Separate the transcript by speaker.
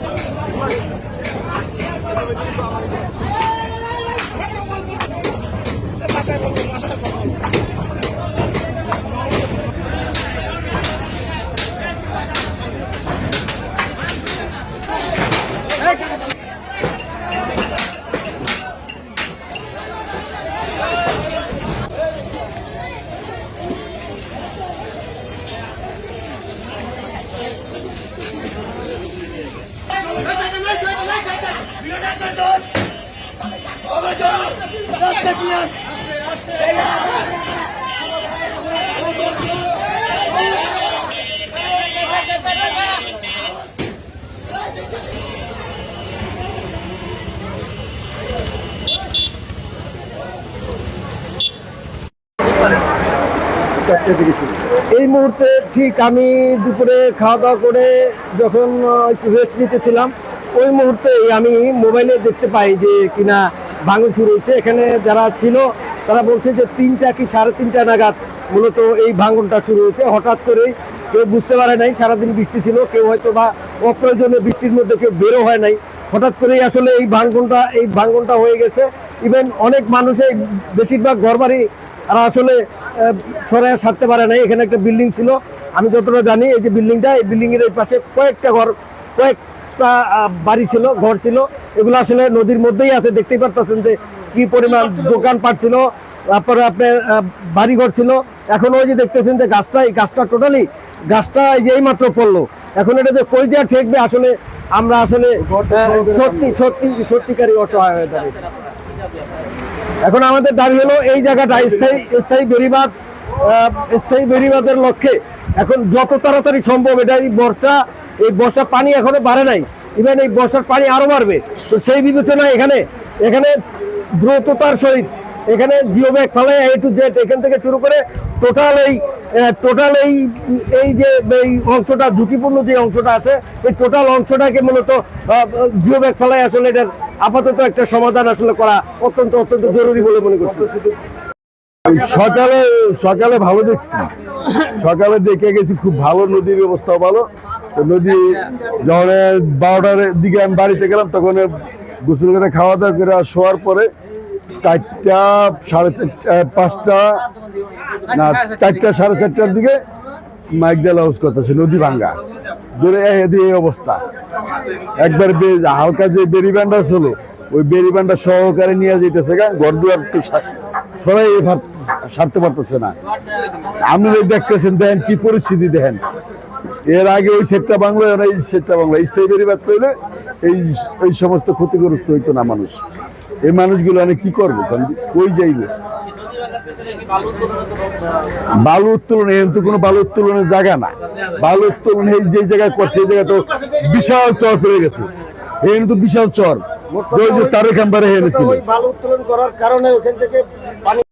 Speaker 1: দেখলাম
Speaker 2: এই মুহূর্তে ঠিক আমি দুপুরে খাওয়া দাওয়া করে যখন একটু রেস্ট নিতেছিলাম ওই মুহূর্তে আমি মোবাইলে দেখতে পাই যে কিনা ভাঙচুর হয়েছে। এখানে যারা ছিল, তারা বলছে যে তিনটা কি সাড়ে তিনটা নাগাদ মূলত এই ভাঙনটা শুরু হয়েছে। হঠাৎ করেই কেউ বুঝতে পারে নাই, সারাদিন বৃষ্টি ছিল, কেউ হয়তো বা অপ্রয়োজনে বৃষ্টির মধ্যে কেউ বেরো হয় নাই। হঠাৎ করেই আসলে এই ভাঙনটা এই ভাঙনটা হয়ে গেছে। ইভেন অনেক মানুষে, বেশিরভাগ ঘরবাড়ি আর আসলে সরে ছাড়তে পারে নাই। এখানে একটা বিল্ডিং ছিল। আমি যতটা জানি, এই যে বিল্ডিংটা, এই বিল্ডিংয়ের এই পাশে কয়েকটা ঘর, কয়েকটা বাড়ি ছিল, ঘর ছিল। এগুলো আসলে নদীর মধ্যেই আছে দেখতেই পারতেছেন যে কি পরিমাণ দোকানপাট ছিল তারপরে আপনার বাড়িঘর ছিল। এখন ওই যে দেখতেছেন যে গাছটা এই গাছটা টোটালি গাছটা এই যে মাত্র পড়ল। এখন এটা যে কই দেওয়া ঠেকবে আসলে আমরা আসলে সত্যি সত্যি সত্যিকারই অসহায় হয়ে দাঁড়িয়ে এখন আমাদের দাবি হলো এই জায়গাটা স্থায়ী স্থায়ী আহ, স্থায়ী বেড়িবাঁধের লক্ষ্যে এখন যত তাড়াতাড়ি সম্ভব এটা এই বর্ষা এই বর্ষার পানি এখনও বাড়ে নাই। ইভেন এই বর্ষার পানি আরও বাড়বে। তো সেই বিবেচনায় এখানে এখানে দ্রুততার সহিত, এখানে জিও ব্যাগ ফেলে এ টু জেড এখান থেকে শুরু করে টোটাল এই টোটাল এই এই যে, এই অংশটা, ঝুঁকিপূর্ণ যে অংশটা আছে, এই টোটাল অংশটাকে মূলত জিও ব্যাগ ফেলায় আসলে এটার আপাতত একটা সমাধান আসলে করা অত্যন্ত অত্যন্ত জরুরি বলে মনে করছি।
Speaker 3: সকালে সকালে ভালো দেখছি। সকালে দেখে গেছি খুব ভালো নদীর ব্যবস্থা ভালো। নদী যখন বারোটার দিকে আমি বাড়িতে গেলাম, তখন গোসল করে খাওয়া দাওয়া করে শোয়ার পরে চারটা সাড়ে চারটা পাঁচটা, না, চারটা সাড়ে চারটার দিকে মাইক দেওয়া হাউস করতেছে, নদী ভাঙ্গা। ধরে এদি এই অবস্থা। একবার হালকা যে বেরি ব্যান্ডার ছিল, ওই বেরি ব্যান্ডার সহকারে নিয়ে যেতেছে ঘর দুয়ার তো সবাই সারতে পারতেছে না। আপনি দেখতেছেন, দেখেন কি পরিস্থিতি দেখেন। এর আগে ওই সেটটা বাংলা আর এই সেটটা বাংলা স্থায়ী বেরিবাদ করলে এই এই সমস্ত ক্ষতিগ্রস্ত হইতো না মানুষ। এই মানুষগুলো আমি কি করব? কই যাইবে? বালু উত্তোলন এখন তো কোনো বালু উত্তোলনের জায়গা না বালু উত্তোলন এই যে জায়গায় করছে এই জায়গা তো বিশাল চর পড়ে গেছে। এখানে তো বিশাল চর। তারেক আম্বারে এনেছিল
Speaker 2: বালু উত্তোলন করার কারণে ওখান থেকে